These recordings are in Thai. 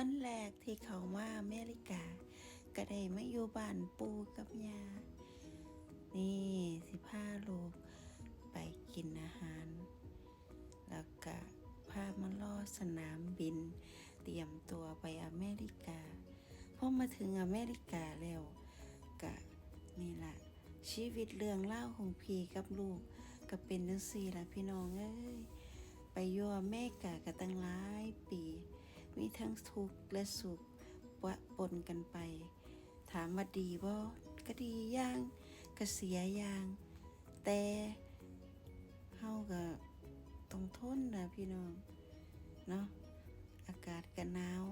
วันแรกที่เขามาอเมริกา ก็ได้มาอยู่บ้านปูกับยา นี่สิพาลูกไปกินอาหาร แล้วก็พามาล่อสนามบิน เตรียมตัวไปอเมริกาพอมาถึงอเมริกาแล้วก็นี่แหละชีวิตเรื่องเล่าของพี่กับลูกก็เป็นจังสี่ละพี่น้องเอ้ยไปยู่อเมริกาก็ตั้งหลายปีมี ทั้งทุกข์และสุขปะปนกันไป ถามว่าดีบ่ก็ดีอย่างก็เสียอย่าง แต่เฮาก็ต้องทนนะพี่น้องเนาะอากาศก็หนาว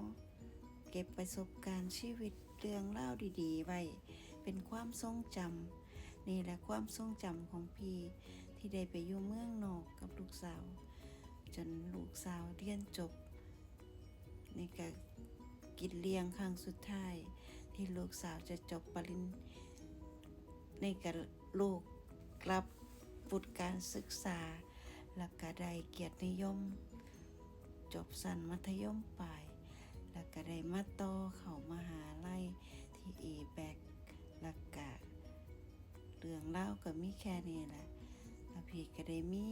เก็บประสบการณ์ชีวิตเรื่องเล่าดีๆ ไว้ เป็นความทรงจำนี่แหละความทรงจำของพี่ที่ได้ไปอยู่เมืองนอกกับลูกสาว จนลูกสาวเรียนจบ กินเลี้ยงครั้งสุดท้าย ที่ลูกสาวจะจบปริญในกับลูกกลับบุตรการศึกษา แล้วก็ได้เกียรตินิยม จบสั้นมัธยมปลาย แล้วก็ได้มาต่อเข้ามหาลัยที่เอแบกแล้วก็เรื่องเล่าก็มีแค่นี้แหละแล้วพี่ก็ได้มี